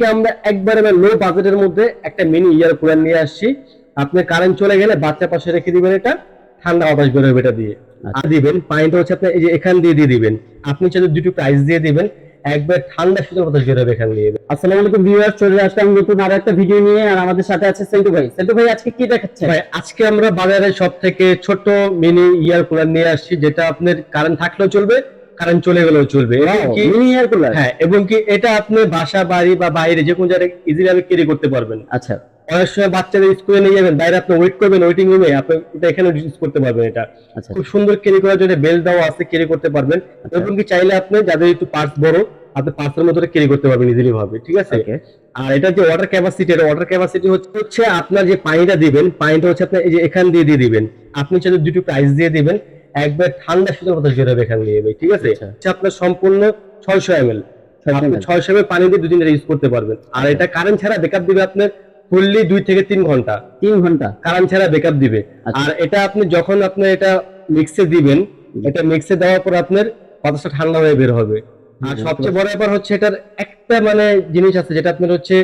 আজকে আমরা একবারে লো বাজেটের মধ্যে একটা মিনি ইয়ার কুলার নিয়ে আসছি। আপনি কারেন্ট চলে গেলে বাচ্চা পাশে রেখে দিবেন এটা ঠান্ডা বাতাস বেরোবে এটা দিয়ে। আর দিবেন পানিটা হচ্ছে আপনি এই যে এখান দিয়ে দিয়ে দিবেন। আপনি চাইলে দুটো প্রাইস দিয়ে দিবেন একবার ঠান্ডা শীতল বাতাস বেরোবে এখান দিয়ে। আসসালামু আলাইকুম ভিউয়ার চলে আসলাম নতুন আর একটা ভিডিও নিয়ে আর আমাদের সাথে আছে সেন্টু ভাই। সেন্টু ভাই আজকে কি দেখাচ্ছেন? ভাই আজকে আমরা বাজারে সব থেকে ছোট মিনি ইয়ার কুলার নিয়ে আসছি যেটা আপনার কারেন্ট থাকলেও চলবে কারেন্ট চলে গেলেও চলবে। এবং কি এয়ার কুলার হ্যাঁ এবং কি এটা আপনি বাসা বাড়ি বা বাইরে যে কোনো জায়গায় ইজিলি আপনি ক্যারি করতে পারবেন। আচ্ছা। অনেক সময় বাচ্চাদের স্কুলে নিয়ে যাবেন বাইরে আপনি ওয়েট করবেন ওয়েটিং রুমে আপনি এটা এখানে ইউজ করতে পারবেন এটা। আচ্ছা। খুব সুন্দর ক্যারি করার জন্য বেল দেওয়া আছে ক্যারি করতে পারবেন। আচ্ছা। এবং কি চাইলে আপনি যাদের একটু পার্স বড় আপনি পার্সের মধ্যে ক্যারি করতে পারবেন ইজিলি ভাবে ঠিক আছে? আর এটা যে ওয়াটার ক্যাপাসিটি এটা ওয়াটার ক্যাপাসিটি হচ্ছে হচ্ছে আপনার যে পানিটা দিবেন পানিটা হচ্ছে আপনি এই যে এখান দিয়ে দিয়ে দিবেন। আপনি চাইলে দুটো প্রাইস দিয়ে দিবেন। একবার ঠান্ডা শীতল বাতাস বেরোবে এখান দিয়ে ভাই, ঠিক আছে? আচ্ছা। আপনার সম্পূর্ণ ছয়শো এম এল ছয়শো এম এল পানি দিয়ে দুদিন ইউজ করতে পারবেন। আর এটা কারেন্ট ছাড়া ব্যাকআপ দিবে আপনার ফুললি দুই থেকে তিন ঘণ্টা। তিন ঘণ্টা? কারেন্ট ছাড়া ব্যাকআপ দিবে। আচ্ছা। আর এটা আপনি যখন আপনি এটা মিক্সে দিবেন এটা মিক্সে দেওয়ার পর আপনার বাতাসটা ঠান্ডা হয়ে বের হবে। আর সবচেয়ে বড় ব্যাপার হচ্ছে এটার একটা মানে জিনিস আছে যেটা আপনার হচ্ছে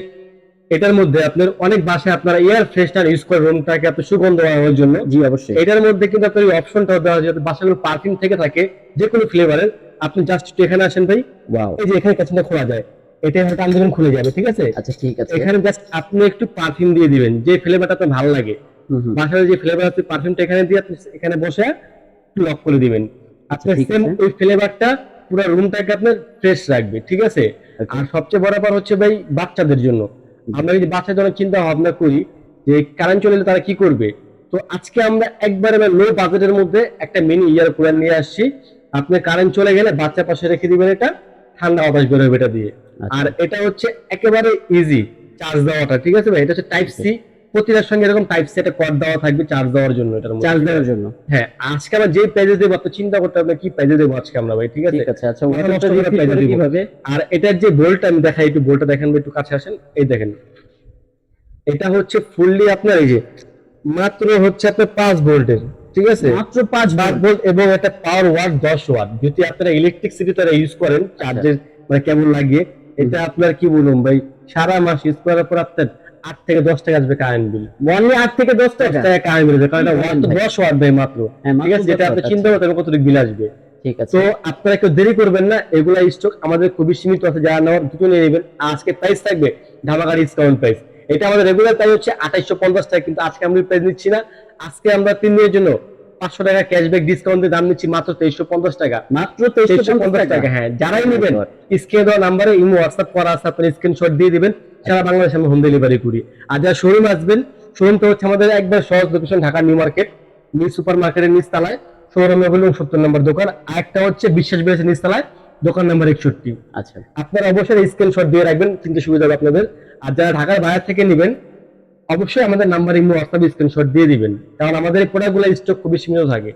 এটার মধ্যে আপনার অনেক বাসায় আপনারা এয়ার ফ্রেশনার ইউজ করে রুমটাকে আপনি সুগন্ধ বাড়ানোর জন্য। জি অবশ্যই। এটার মধ্যে কিন্তু আপনার অপশনটা দেওয়া যাতে বাসাগুলো পারফিউম থেকে থাকে যে কোনো ফ্লেভারের আপনি জাস্ট একটু এখানে আসেন ভাই। ওয়াও এই যে এখানে কাছে খোলা যায়। এটা হয়তো আন্দোলন খুলে যাবে ঠিক আছে? আচ্ছা ঠিক আছে। এখানে জাস্ট আপনি একটু পারফিউম দিয়ে দিবেন যে ফ্লেভারটা আপনার ভালো লাগে। হুম। যে ফ্লেভার আছে পারফিউমটা এখানে দিয়ে আপনি এখানে বসে একটু লক করে দিবেন। আপনার সেম ওই ফ্লেভারটা পুরো রুমটাকে আপনার ফ্রেশ রাখবে ঠিক আছে? আর সবচেয়ে বড় ব্যাপার হচ্ছে ভাই বাচ্চাদের জন্য। আমরা যদি বাচ্চাদের জন্য চিন্তা ভাবনা করি যে কারেন্ট চলে তারা কি করবে? তো আজকে আমরা একবারে লো বাজেটের মধ্যে একটা মিনি ইয়ার কুলার নিয়ে আসছি। আপনি কারেন্ট চলে গেলে বাচ্চা পাশে রেখে দিবেন এটা ঠান্ডা বাতাস বেরোবে এটা দিয়ে। আচ্ছা। আর এটা হচ্ছে একেবারে ইজি চার্জ দেওয়াটা ঠিক আছে ভাই? এটা হচ্ছে টাইপ সি প্রতিটার সঙ্গে এরকম টাইপ সি একটা কর্ড দেওয়া থাকবে চার্জ দেওয়ার জন্য এটার মধ্যে। চার্জ দেওয়ার জন্য। হ্যাঁ আজকে আমরা যে পেজে দেবো আপনি চিন্তা করতে হবে কি পেজে দেবো আজকে আমরা ভাই ঠিক আছে? ঠিক আছে আচ্ছা ওটা ওটা নষ্ট পেজে করে দিব। কীভাবে? আর এটার যে বোল্টটা আমি দেখাই একটু বোল্টটা দেখেন ভাই, একটু কাছে আসেন। এই দেখেন এটা হচ্ছে ফুললি আপনার এই যে মাত্র হচ্ছে আপনার পাঁচ ভোল্টের ঠিক আছে? মাত্র পাঁচ ভোল্ট এবং এটা পাওয়ার ওয়াট দশ ওয়াট যদি আপনারা ইলেকট্রিসিটি তারা ইউজ করেন চার্জের মানে কেমন লাগিয়ে এটা আপনার কি বলুন ভাই সারা মাস ইউজ করার পর আপনার আট থেকে দশ টাকা আসবে কারেন্ট বিল অনলি আট থেকে দশ টাকা কারেন্ট বিল কারণ এটা? দশ ওয়াট দেয় মাত্র। হ্যাঁ, ঠিক আছে? যেটা আপনি চিন্তা করতে কতটুকু বিল আসবে। ঠিক আছে। তো আপনারা কেউ দেরি করবেন না এগুলা স্টক আমাদের খুবই সীমিত আছে যারা নেওয়ার দুটো নিয়ে নেবেন। আজকে প্রাইস থাকবে ধামাকা ডিসকাউন্ট প্রাইস এটা আমাদের রেগুলার প্রাইস হচ্ছে আঠাইশো পঞ্চাশ টাকা কিন্তু আজকে আমরা প্রাইস নিচ্ছি না। আজকে আমরা তিন দিনের জন্য পাঁচশো টাকা ক্যাশব্যাক ডিসকাউন্ট দাম নিচ্ছি মাত্র তেইশশো পঞ্চাশ টাকা। মাত্র তেইশশো পঞ্চাশ টাকা। হ্যাঁ যারাই নেবেন স্ক্রিনে দেওয়া নাম্বারে ইমো হোয়াটসঅ্যাপ করা আছে আপনার স্ক্রিনশট দিয়ে দিবেন সারা বাংলাদেশে আমরা হোম ডেলিভারি করি। আর যারা শোরুম আসবেন শোরুমটা হচ্ছে আমাদের একবার সহজ location Dhaka new market new super মার্কেটের নিচতলায় শোরুমে হলো সত্তর নম্বর দোকান আর একটা হচ্ছে বিশ্বাস বেড়েছে নিচতলায় দোকান নাম্বার একষট্টি। আচ্ছা। আপনারা অবশ্যই স্ক্রিনশট দিয়ে রাখবেন চিন্তা সুবিধা হবে আপনাদের। আর যারা ঢাকার বাইরে থেকে নেবেন অবশ্যই আমাদের নাম্বার ইমো হোয়াটসঅ্যাপ স্ক্রিনশট দিয়ে দিবেন। কারণ আমাদের প্রোডাক্টগুলো স্টক খুবই সীমিত থাকে।